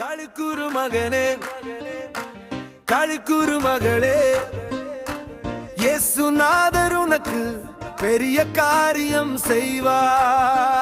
களுக்குரு மகனே களுக்குரு மகளே. இயேசுநாதர் உனக்கு பெரிய காரியம் செய்வார்.